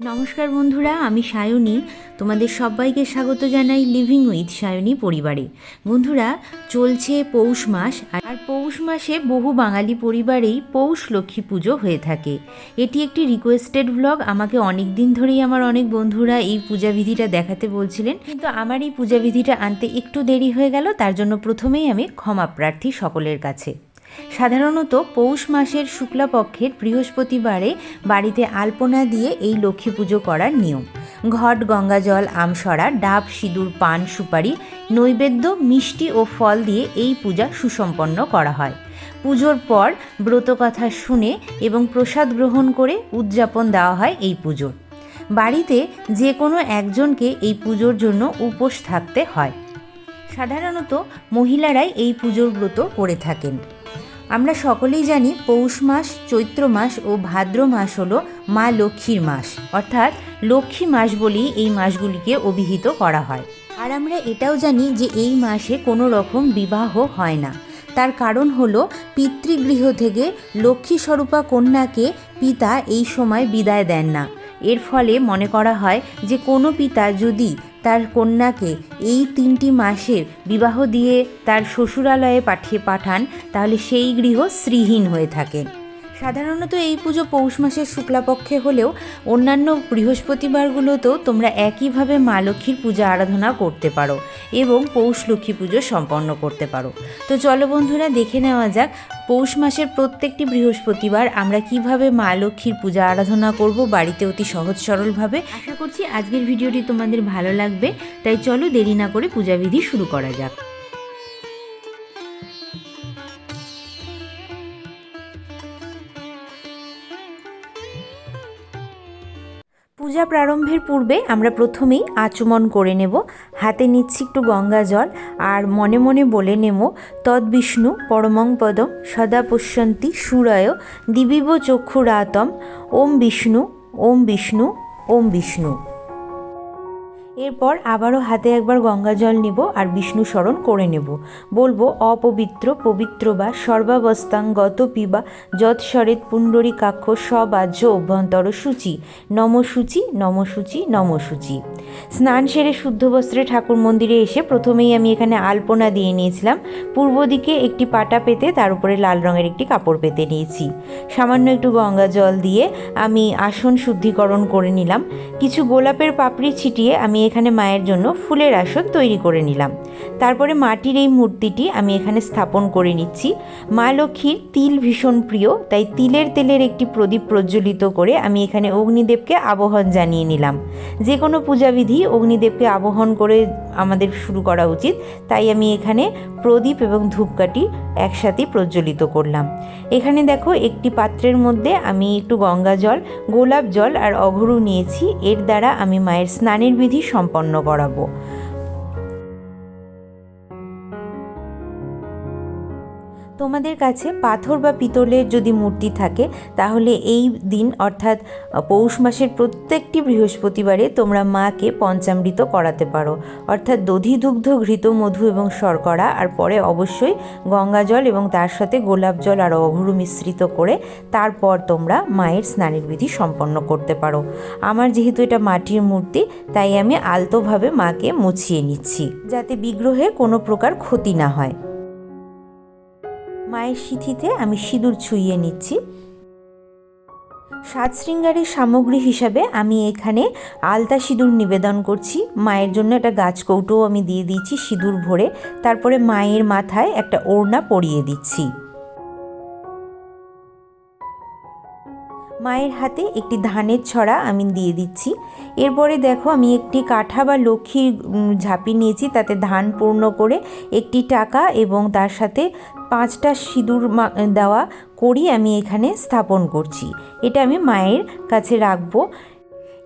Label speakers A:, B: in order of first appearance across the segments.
A: নমস্কার বন্ধুরা, আমি সায়নী। তোমাদের সবাইকে স্বাগত জানাই লিভিং উইথ সায়নী পরিবারে। বন্ধুরা, চলছে পৌষ মাস, আর পৌষ মাসে বহু বাঙালি পরিবারেই পৌষ লক্ষ্মী পুজো হয়ে থাকে। এটি একটি রিকোয়েস্টেড ভ্লগ আমাকে অনেক দিন ধরেই আমার অনেক বন্ধুরা এই পূজাবিধিটা দেখাতে বলছিলেন, কিন্তু আমার এই পূজাবিধিটা আনতে একটু দেরি হয়ে গেল, তার জন্য প্রথমেই আমি ক্ষমা প্রার্থী সকলের কাছে। সাধারণত পৌষ মাসের শুক্লাপক্ষের বৃহস্পতিবারে বাড়িতে আলপনা দিয়ে এই লক্ষ্মী পুজো করার নিয়ম। ঘট গঙ্গাজল আমসরা ডাব, সিঁদুর, পান, সুপারি, নৈবেদ্য, মিষ্টি ও ফল দিয়ে এই পূজা সুসম্পন্ন করা হয়। পুজোর পর ব্রতকথা শুনে এবং প্রসাদ গ্রহণ করে উদযাপন দেওয়া হয় এই পুজোর। বাড়িতে যে কোনো একজনকে এই পুজোর জন্য উপোস থাকতে হয়। সাধারণত মহিলারাই এই পুজোর ব্রত করে থাকেন। আমরা সকলেই জানি পৌষ মাস, চৈত্র মাস ও ভাদ্র মাস হলো মা লক্ষ্মীর মাস। অর্থাৎ লক্ষ্মী মাস বলেই এই মাসগুলিকে অভিহিত করা হয়। আর আমরা এটাও জানি যে এই মাসে কোনো রকম বিবাহ হয় না। তার কারণ হলো পিতৃগৃহ থেকে লক্ষ্মী স্বরূপা কন্যাকে পিতা এই সময় বিদায় দেন না। এর ফলে মনে করা হয় যে কোনো পিতা যদি তার কন্যাকে এই তিনটি মাসের বিবাহ দিয়ে তার শ্বশুরালয়ে পাঠিয়ে পাঠান, তাহলে সেই গৃহ শ্রীহীন হয়ে থাকে। সাধারণত এই পুজো পৌষ মাসের শুক্লাপক্ষে হলেও অন্যান্য বৃহস্পতিবারগুলোতেও তোমরা একইভাবে মা লক্ষ্মীর পূজা আরাধনা করতে পারো এবং পৌষ লক্ষ্মী পুজো সম্পন্ন করতে পারো। তো চলো বন্ধুরা, দেখে নেওয়া যাক পৌষ মাসের প্রত্যেকটি বৃহস্পতিবার আমরা কীভাবে মা লক্ষ্মীর পূজা আরাধনা করব বাড়িতে অতি সহজ সরলভাবে। আশা করছি আজকের ভিডিওটি তোমাদের ভালো লাগবে, তাই চলো দেরি না করে পূজাবিধি শুরু করা যাক। পূজা প্রারম্ভের পূর্বে আমরা প্রথমেই আচমন করে নেব। হাতে নিচ্ছি একটু গঙ্গা জল আর মনে মনে বলে নেব তদ্বিষ্ণু পরমং পদম সদা পশ্যন্তি সুরায় দিবিব চক্ষুরাতম। ওম বিষ্ণু ওম বিষ্ণু ওম বিষ্ণু। এরপর আবারও হাতে একবার গঙ্গা জল নেব আর বিষ্ণু স্মরণ করে নেব। বলব, অপবিত্র, পবিত্র বা সর্বাবস্থাং গত পিবা যৎসরেত পুণ্ডরী কাক্ষ সবাহ্য অভ্যন্তর সূচি নম সূচি নম সূচি নম সূচি স্নান সেরে শুদ্ধ বস্ত্রে ঠাকুর মন্দিরে এসে প্রথমেই আমি এখানে আলপনা দিয়ে নিয়েছিলাম। পূর্ব দিকে একটি পাটা পেতে তার উপরে লাল রঙের একটি কাপড় পেতে নিয়েছি। সামান্য একটু গঙ্গা জল দিয়ে আমি আসন শুদ্ধিকরণ করে নিলাম। কিছু গোলাপের পাপড়ি ছিটিয়ে আমি এখানে মায়ের জন্য ফুলের আসন তৈরি করে নিলাম। তারপরে মাটির এই মূর্তিটি আমি এখানে স্থাপন করে নিচ্ছি। মা লক্ষ্মীর তিল ভীষণ প্রিয়, তাই তিলের তেলের একটি প্রদীপ প্রজ্বলিত করে আমি এখানে অগ্নিদেবকে আবহন জানিয়ে নিলাম। যে কোনো পূজাবিধি অগ্নিদেবকে আবহন করে আমাদের শুরু করা উচিত, তাই আমি এখানে প্রদীপ এবং ধূপকাঠি একসাথে প্রজ্বলিত করলাম। এখানে দেখো একটি পাত্রের মধ্যে আমি একটু গঙ্গা জল, গোলাপ জল আর অঘরু নিয়েছি। এর দ্বারা আমি মায়ের স্নানের বিধি সম্পন্ন করাবো। তোমাদের কাছে পাথর বা পিতলের যদি মূর্তি থাকে, তাহলে এই দিন, অর্থাৎ পৌষ মাসের প্রত্যেকটি বৃহস্পতিবারে তোমরা মাকে পঞ্চামৃত করাতে পারো। অর্থাৎ দধি, দুগ্ধ, ঘৃত, মধু এবং শর্করা, আর পরে অবশ্যই গঙ্গা জল এবং তার সাথে গোলাপ জল আর অঘরু মিশ্রিত করে তারপর তোমরা মায়ের স্নানের বিধি সম্পন্ন করতে পারো। আমার যেহেতু এটা মাটির মূর্তি, তাই আমি আলতোভাবে মাকে মুছিয়ে নিচ্ছি, যাতে বিগ্রহে কোনো প্রকার ক্ষতি না হয়। মায়ের সিথিতে আমি সিঁদুর ছুঁয়ে নিচ্ছি। সাত শৃঙ্গারের সামগ্রী হিসাবে আমি এখানে আলতা সিঁদুর নিবেদন করছি। মায়ের জন্য একটা গাছ কৌটোও আমি দিয়ে দিয়েছি সিঁদুর ভরে। তারপরে মায়ের মাথায় একটা ওড়না পরিয়ে দিচ্ছি। মায়ের হাতে একটি ধানের ছড়া আমি দিয়ে দিচ্ছি। এরপরে দেখো আমি একটি কাঠা বা লক্ষ্মীর ঝাঁপি নিয়েছি। তাতে ধান পূর্ণ করে একটি টাকা এবং তার সাথে পাঁচটা সিঁদুর দেওয়া করি আমি এখানে স্থাপন করছি। এটা আমি মায়ের কাছে রাখব।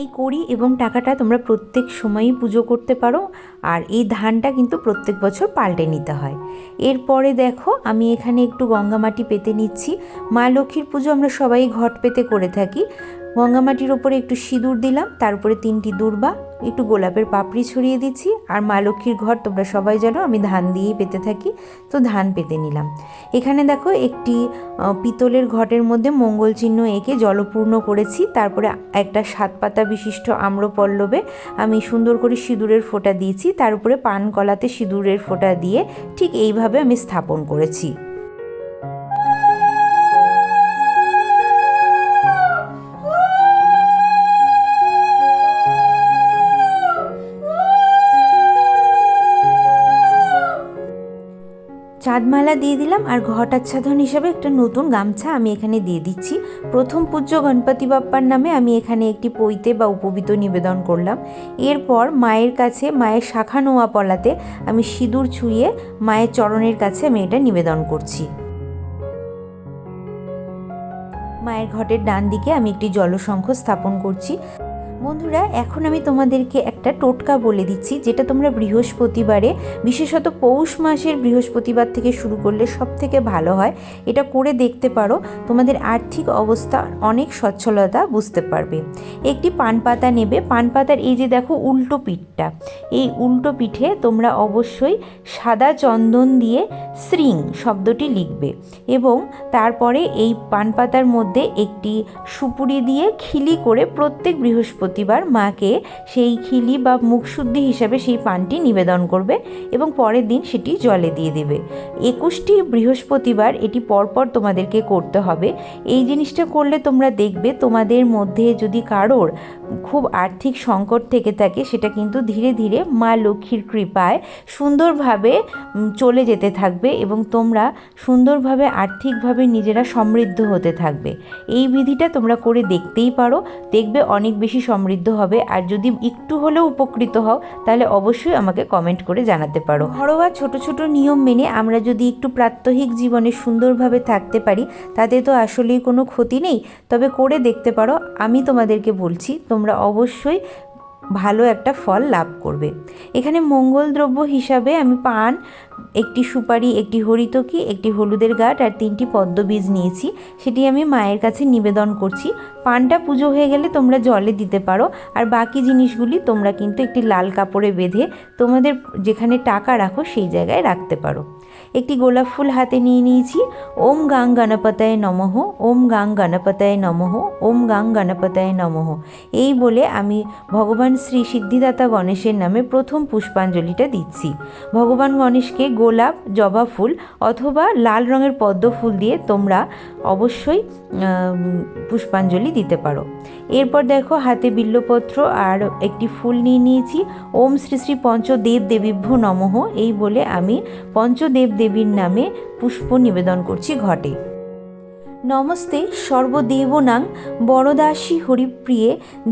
A: এই করি এবং টাকাটা তোমরা প্রত্যেক সময়ই পুজো করতে পারো আর এই ধানটা কিন্তু প্রত্যেক বছর পাল্টে নিতে হয়। এরপরে দেখো, আমি এখানে একটু গঙ্গা মাটি পেতে নিচ্ছি। মা লক্ষ্মীর পুজো আমরা সবাই ঘট পেতে করে থাকি। গঙ্গামাটির ওপরে একটু সিঁদুর দিলাম, তার উপরে তিনটি দূর্বা, একটু গোলাপের পাপড়ি ছড়িয়ে দিচ্ছি, আর মা লক্ষ্মীর ঘর, তোমরা সবাই জানো, আমি ধান দিয়েই পেতে থাকি, তো ধান পেতে নিলাম। এখানে দেখো একটি পিতলের ঘটের মধ্যে মঙ্গল চিহ্ন এঁকে জলপূর্ণ করেছি, তারপরে একটা সাত পাতা বিশিষ্ট আম্রপল্লবে আমি সুন্দর করে সিঁদুরের ফোঁটা দিয়েছি, তার উপরে পান কলাতে সিঁদুরের ফোঁটা দিয়ে ঠিক এইভাবে আমি স্থাপন করেছি। চাঁদমালা দিয়ে দিলাম আর ঘট আচ্ছাদন হিসাবে একটা নতুন গামছা আমি এখানে দিয়ে দিচ্ছি। প্রথম পূজ্য গণপতি বাপ্পার নামে আমি এখানে একটি পৈতে বা উপবিত নিবেদন করলাম। এরপর মায়ের কাছে, মায়ের শাখা নোয়া পলাতে আমি সিঁদুর ছুঁয়ে মায়ের চরণের কাছে আমি এটা নিবেদন করছি। মায়ের ঘটের ডান দিকে আমি একটি জলশঙ্খ স্থাপন করছি। বন্ধুরা, এখন আমি তোমাদেরকে একটা টোটকা বলে দিচ্ছি, যেটা তোমরা বৃহস্পতিবারে, বিশেষত পৌষ মাসের বৃহস্পতিবার থেকে শুরু করলে সব থেকে ভালো হয়। এটা করে দেখতে পারো, তোমাদের আর্থিক অবস্থা অনেক সচ্ছলতা বুঝতে পারবে। একটি পান পাতা নেবে, পান পাতার এই যে দেখো উল্টো পিঠটা, এই উল্টো পিঠে তোমরা অবশ্যই সাদা চন্দন দিয়ে শ্রিং শব্দটি লিখবে এবং তারপরে এই পান পাতার মধ্যে একটি সুপুরি দিয়ে খিলি করে প্রত্যেক বৃহস্পতিবার মাকে সেই খিলি বা মুখশুদ্ধি হিসাবে সেই পানটি নিবেদন করবে এবং পরের দিন সেটি জলে দিয়ে দেবে। একুশটি বৃহস্পতিবার এটি পরপর তোমাদেরকে করতে হবে। এই জিনিসটা করলে তোমরা দেখবে তোমাদের মধ্যে যদি কারোর খুব আর্থিক সংকট থেকে থাকে, সেটা কিন্তু ধীরে ধীরে মা লক্ষ্মীর কৃপায় সুন্দরভাবে চলে যেতে থাকবে এবং তোমরা সুন্দরভাবে, আর্থিকভাবে নিজেরা সমৃদ্ধ হতে থাকবে। এই বিধিটা তোমরা করে দেখতেই পারো, দেখবে অনেক বেশি সমৃদ্ধ হবে। আর যদি একটু হলেও উপকৃত হও, তাহলে অবশ্যই আমাকে কমেন্ট করে জানাতে পারো। ঘরোয়া ছোট ছোট নিয়ম মেনে আমরা যদি একটু প্রাত্যহিক জীবনে সুন্দরভাবে থাকতে পারি, তাতে তো আসলেই কোনো ক্ষতি নেই। তবে করে দেখতে পারো, আমি তোমাদেরকে বলছি, তোমরা অবশ্যই ভালো একটা ফল লাভ করবে। এখানে মঙ্গল দ্রব্য হিসাবে আমি পান, একটি সুপারি, একটি হরিতকি, একটি হলুদের গাঠ আর তিনটি পদ্মবীজ নিয়েছি। সেটি আমি মায়ের কাছে নিবেদন করছি। পানটা পুজো হয়ে গেলে তোমরা জলে দিতে পারো। আর বাকি জিনিসগুলি তোমরা কিন্তু একটি লাল কাপড়ে বেঁধে তোমাদের যেখানে টাকা রাখো সেই জায়গায় রাখতে পারো। একটি গোলাপ ফুল হাতে নিয়ে নিয়েছি। ওম গাং গণপতায় নমঃ, ওম গাং গণপতায় নমঃ, ওম গাং গণপতায় নমঃ। এই বলে আমি ভগবান শ্রী সিদ্ধিদাতা গণেশের নামে প্রথম পুষ্পাঞ্জলিটা দিচ্ছি। ভগবান গণেশকে গোলাপ, জবা ফুল অথবা লাল রঙের পদ্ম ফুল দিয়ে তোমরা অবশ্যই পুষ্পাঞ্জলি দিতে পারো। এরপর দেখো হাতে বিল্লপত্র আর একটি ফুল নিয়ে নিয়েছি। ওম শ্রী শ্রী পঞ্চদেব দেবীভ্য নমঃ। এই বলে আমি পঞ্চদেব দেবীর নামে পুষ্প নিবেদন করছি ঘটে। নমস্তে সর্বদেবনাং বরদাসী হরিপ্রিয়ে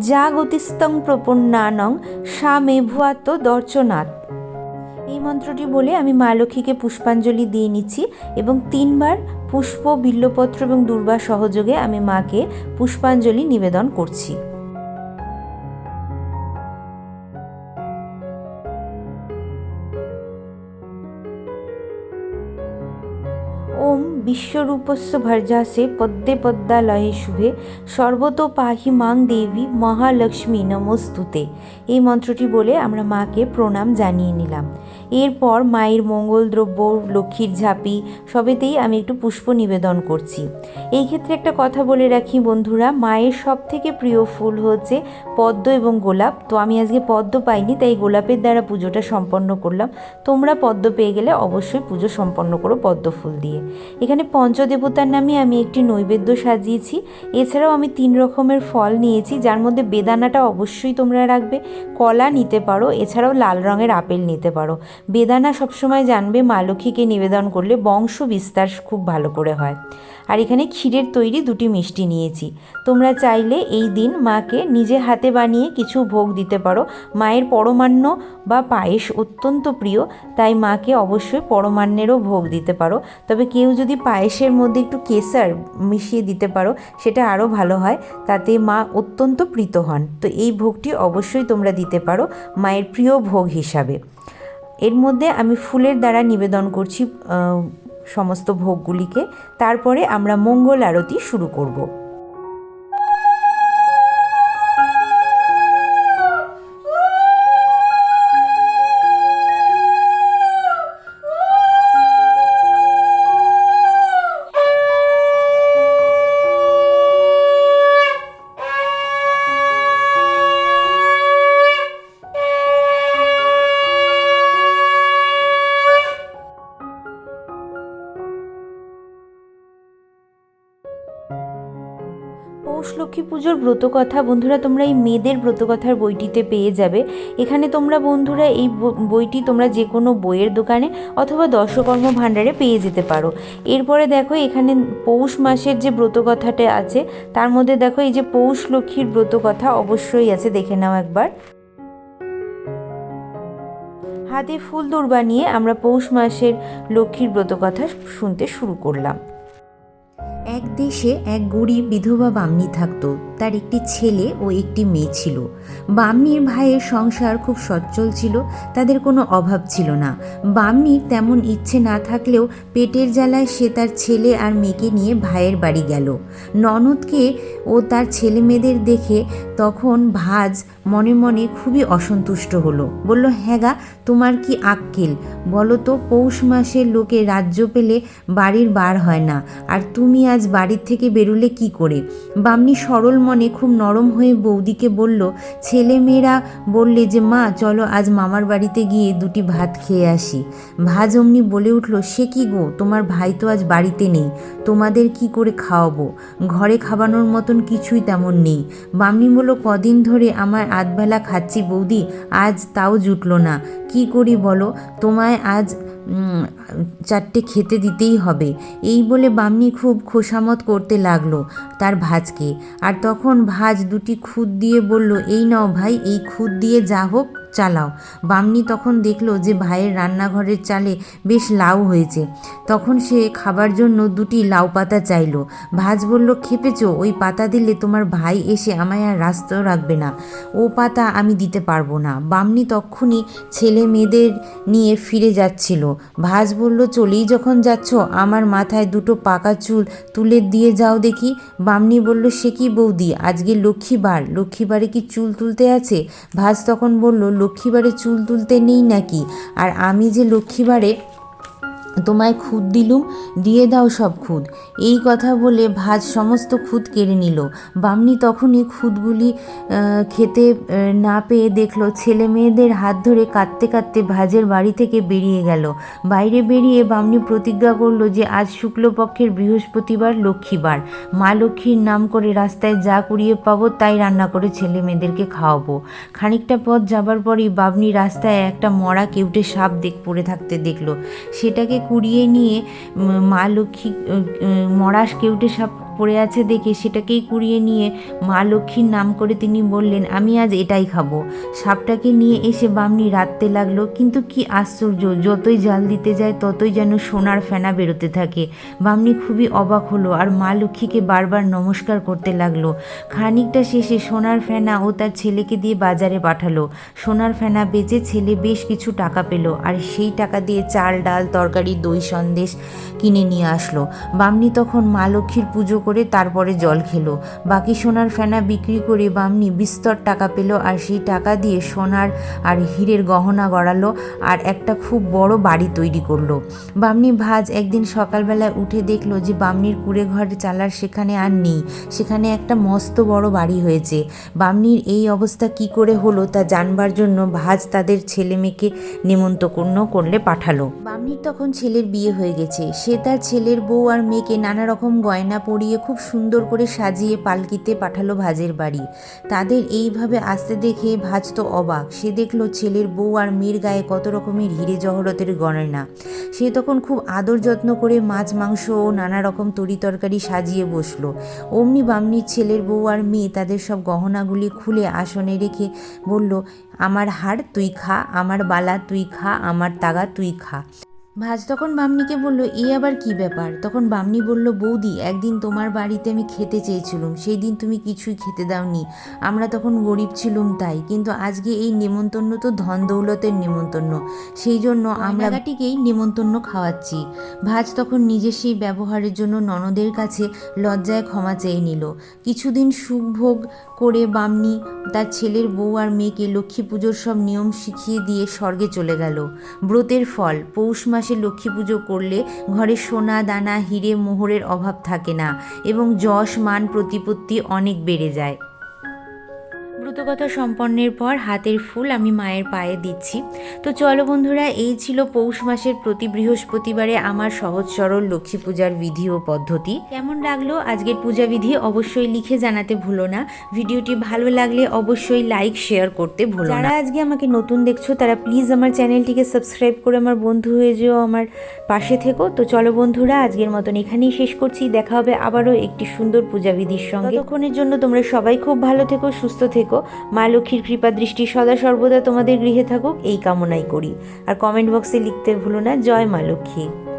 A: যা গতিস্তং প্রপন্নানং সা মেভুয়াত দর্শনাথ এই মন্ত্রটি বলে আমি মা লক্ষ্মীকে পুষ্পাঞ্জলি দিয়ে নিচ্ছি এবং তিনবার পুষ্প বিল্লপত্র এবং দুর্বা সহযোগে আমি মাকে পুষ্পাঞ্জলি নিবেদন করছি। বিশ্বরূপস্য ভর্জাসে পদ্মে পদ্মালয়ে শুভে সর্বত পাহি মাং দেবী মহালক্ষ্মী নমস্তুতে। এই মন্ত্রটি বলে আমরা মাকে প্রণাম জানিয়ে নিলাম। এরপর মায়ের মঙ্গল দ্রব্য, লক্ষ্মীর ঝাঁপি, সবেতেই আমি একটু পুষ্প নিবেদন করছি। এই ক্ষেত্রে একটা কথা বলে রাখি বন্ধুরা, মায়ের সব থেকে প্রিয় ফুল হচ্ছে পদ্ম এবং গোলাপ। তো আমি আজকে পদ্ম পাইনি, তাই গোলাপের দ্বারা পুজোটা সম্পন্ন করলাম। তোমরা পদ্ম পেয়ে গেলে অবশ্যই পুজো সম্পন্ন করো পদ্ম ফুল দিয়ে। এখানে পঞ্চদেবতার নামে আমি একটি নৈবেদ্য সাজিয়েছি। এছাড়াও আমি তিন রকমের ফল নিয়েছি, যার মধ্যে বেদানাটা অবশ্যই তোমরা রাখবে, কলা নিতে পারো, এছাড়াও লাল রঙের আপেল নিতে পারো। বেদানা সবসময় জানবে, মা লক্ষ্মীকে নিবেদন করলে বংশ বিস্তার খুব ভালো করে হয়। আর এখানে ক্ষীরের তৈরি দুটি মিষ্টি নিয়েছি। তোমরা চাইলে এই দিন মাকে নিজে হাতে বানিয়ে কিছু ভোগ দিতে পারো। মায়ের পরমান্ন বা পায়েস অত্যন্ত প্রিয়, তাই মাকে অবশ্যই পরমান্নেরও ভোগ দিতে পারো। তবে কেউ যদি পায়েসের মধ্যে একটু কেসার মিশিয়ে দিতে পারো, সেটা আরও ভালো হয়, তাতে মা অত্যন্ত প্রীত হন। তো এই ভোগটি অবশ্যই তোমরা দিতে পারো মায়ের প্রিয় ভোগ হিসাবে। এর মধ্যে আমি ফুলের দ্বারা নিবেদন করছি সমস্ত ভোগগুলিকে। তারপরে আমরা মঙ্গল আরতি শুরু করব। পুজোর ব্রতকথা, বন্ধুরা তোমরা এই মেয়েদের ব্রতকথার বইটিতে পেয়ে যাবে। এখানে তোমরা বন্ধুরা এই বইটি তোমরা যে কোনো বইয়ের দোকানে অথবা দর্শকর্ম ভাণ্ডারে পেয়ে যেতে পারো। এরপরে দেখো এখানে পৌষ মাসের যে ব্রতকথাটা আছে, তার মধ্যে দেখো এই যে পৌষ লক্ষ্মীর ব্রতকথা অবশ্যই আছে, দেখে নাও একবার। হাতে ফুল দৌড় বানিয়ে আমরা পৌষ মাসের লক্ষ্মীর ব্রতকথা শুনতে শুরু করলাম। এক দেশে এক গরিব বিধবা বামনি থাকতো। তার একটি ছেলে ও একটি মেয়ে ছিল। বামনির ভাইয়ের সংসার খুব সচ্ছল ছিল, তাদের কোনো অভাব ছিল না। বামনির তেমন ইচ্ছে না থাকলেও পেটের জ্বালায় সে তার ছেলে আর মেয়েকে নিয়ে ভাইয়ের বাড়ি গেল। ননদকে ও তার ছেলে মেয়েদের দেখে তখন ভাজ মনে মনে খুবই অসন্তুষ্ট হলো। বলল হ্যাঁ গা, তোমার কি আক্কেল? বলো তো, পৌষ মাসের লোকে রাজ্য পেলে বাড়ির বার হয় না। আর তুমি আজ বাড়ির থেকে বেরোলে কি করে? বামনি সরল মনে খুব নরম হয়ে বৌদিকে বলল, ছেলে মেয়েরা বললে যে, মা, চলো আজ মামার বাড়িতে গিয়ে দুটি ভাত খেয়ে আসি। ভাজ অমনি বলে উঠল, সে কি গো? তোমার ভাই তো আজ বাড়িতে নেই। তোমাদের কি করে খাওয়াবো? ঘরে খাওয়ানোর মতন কিছুই তেমন নেই। বামনি বলল, কদিন ধরে আমার আধবেলা খাচ্ছি বৌদি, আজ তাও জুটলো না। কি করি বলো? তোমায় আজ চারটে খেতে দিতেই হবে। এই বলে বামনি খুব খোসামত করতে লাগল তার ভাজকে। আর তখন ভাজ দুটি খুদ দিয়ে বলল, এই নাও ভাই, এই খুদ দিয়ে যা হোক। চালাও। বামনি তখন দেখল যে ভাইয়ের রান্নাঘরের চালে বেশ লাউ হয়েছে। তখন সে খাবার জন্য দুটি লাউ পাতা চাইলো। ভাজ বলল, খেপেছো? ওই পাতা দিলে তোমার ভাই এসে আমায় আর রাস্তাও রাখবে না। ও পাতা আমি দিতে পারব না। বামনি তক্ষুনি ছেলে মেয়েদের নিয়ে ফিরে যাচ্ছিল। ভাজ বলল, চলেই যখন যাচ্ছ, আমার মাথায় দুটো পাকা চুল তুলে দিয়ে যাও দেখি। বামনি বলল, সে কি বৌদি? আজকে লক্ষ্মীবার। লক্ষ্মীবারে কি চুল তুলতে আছে? ভাজ তখন বলল লক্ষ্মীবারে চুল তুলতে নেই নাকি? আর আমি যে লক্ষ্মীবারে তোমায় খুদ দিলুম, দিয়ে দাও সব খুদ। এই কথা বলে ভাজ সমস্ত খুদ কেড়ে নিল। বামনি তখনই খুদগুলি খেতে না পেয়ে দেখল ছেলে মেয়েদের হাত ধরে কাঁদতে কাঁদতে ভাজের বাড়ি থেকে বেরিয়ে গেল। বাইরে বেরিয়ে বামনি প্রতিজ্ঞা করল যে আজ শুক্লপক্ষের বৃহস্পতিবার লক্ষ্মীবার। মা লক্ষ্মীর নাম করে রাস্তায় যা কুড়িয়ে পাবো তাই রান্না করে ছেলে মেয়েদেরকে খাওয়াবো। খানিকটা পথ যাবার পরই বাবনি রাস্তায় একটা মরা কেউটে সাপ দেখ, পড়ে থাকতে দেখল। সেটাকে কুড়িয়ে নিয়ে মা লক্ষ্মী উম, উম, মরা কেউটে সাপ পড়ে আছে দেখে সেটাকেই কুড়িয়ে নিয়ে মা লক্ষ্মীর নাম করে তিনি বললেন, আমি আজ এটাই খাব। সাপটাকে নিয়ে এসে বামনি রাঁধতে লাগল, কিন্তু কি আশ্চর্য, যতই জাল দিতে যায় ততই যেন সোনার ফেনা বেরোতে থাকে। বামনি খুবই অবাক হলো আর মা লক্ষ্মীকে বারবার নমস্কার করতে লাগল। খানিকটা শেষে সোনার ফেনা ও তার ছেলেকে দিয়ে বাজারে পাঠালো। সোনার ফেনা বেচে ছেলে বেশ কিছু টাকা পেল আর সেই টাকা দিয়ে চাল, ডাল, তরকারি, দই সন্দেশ কিনে নিয়ে আসলো। বামনি তখন মা লক্ষ্মীর পুজো করে তারপরে জল খেলো। বাকি সোনার ফেনা বিক্রি করে বামনি বিস্তর টাকা পেল আর সেই টাকা দিয়ে সোনার আর হীরের গহনা গড়ালো আর একটা খুব বড় বাড়ি তৈরি করল। বামনি ভাজ একদিন সকালবেলায় উঠে দেখল যে বামনির কুড়ে ঘর চালার সেখানে আর নেই। সেখানে একটা মস্ত বড় বাড়ি হয়েছে। বামনির এই অবস্থা কি করে হলো তা জানবার জন্য ভাজ তাদের ছেলে মেয়েকে নেমন্তন্ন করলে পাঠালো। বামনির তখন ছেলের বিয়ে হয়ে গেছে। সে তার ছেলের বউ আর মেয়েকে নানা রকম গয়না পরিয়ে খুব সুন্দর করে সাজিয়ে পালকিতে পাঠালো ভাজের বাড়ি। তাদের এইভাবে আসতে দেখে ভাজ তো অবাক। সে দেখল ছেলের বউ আর মেয়ের গায়ে কত রকমের হিরে জহরতের গয়না। সে তখন খুব আদর যত্ন করে মাছ, মাংস ও নানা রকম তরি তরকারি সাজিয়ে বসল। অমনি বামনির ছেলের বউ আর মেয়ে তাদের সব গহনাগুলি খুলে আসনে রেখে বলল, আমার হাড় তুই খা, আমার বালা তুই খা, আমার তাগা তুই খা। ভাজ তখন বামনিকে বলল, এ আবার কি ব্যাপার? তখন বামনি বলল, বৌদি, একদিন তোমার বাড়িতে আমি খেতে চেয়েছিলুম সেই দিন তুমি কিছুই খেতে দাওনি। আমরা তখন গরিব ছিলুম তাই, কিন্তু আজকে এই নেমন্তন্ন তো ধন দৌলতের নেমন্তন্ন সেই জন্য আমরা গাটিকেই নেমন্তন্ন খাওয়াচ্ছি। ভাজ তখন নিজের সেই ব্যবহারের জন্য ননদের কাছে লজ্জায় ক্ষমা চেয়ে নিল। কিছুদিন সুখ ভোগ করে বামনি তার ছেলের বউ আর মেয়েকে লক্ষ্মী পুজোর সব নিয়ম শিখিয়ে দিয়ে স্বর্গে চলে গেল। ব্রতের ফল, পৌষ মাসে লক্ষ্মী পুজো করলে ঘরে সোনা, দানা, হিরে, মোহরের অভাব থাকে না এবং যশ, মান, প্রতিপত্তি অনেক বেড়ে যায়। ব্রতকথা সম্পন্নের পর হাতের ফুল আমি মায়ের পায়ে দিচ্ছি। তো চলো বন্ধুরা এই ছিল পৌষ মাসের প্রতি বৃহস্পতিবারে আমার সহজ সরল লক্ষ্মী পূজার বিধি ও পদ্ধতি। কেমন লাগল আজকের পূজা বিধি অবশ্যই লিখে জানাতে ভুলো না। ভিডিওটি ভালো লাগলে অবশ্যই লাইক শেয়ার করতে ভুলো না। যারা আজকে আমাকে নতুন দেখছ তারা প্লিজ আমার চ্যানেলটিকে সাবস্ক্রাইব করে আমার বন্ধু হয়ে যেও আমার পাশে থেকো। তো চলো বন্ধুরা আজকের মতন এখানেই শেষ করছি। দেখা হবে আবারও একটি সুন্দর পূজা বিধির সঙ্গে। ততক্ষণের জন্য তোমরা সবাই খুব ভালো থেকো সুস্থ থেকো। মা লক্ষ্মীর কৃপা দৃষ্টি সদা সর্বদা তোমাদের গৃহে থাকুক, এই কামনাই করি। আর কমেন্ট বক্সে লিখতে ভুলো না, জয় মা লক্ষ্মী।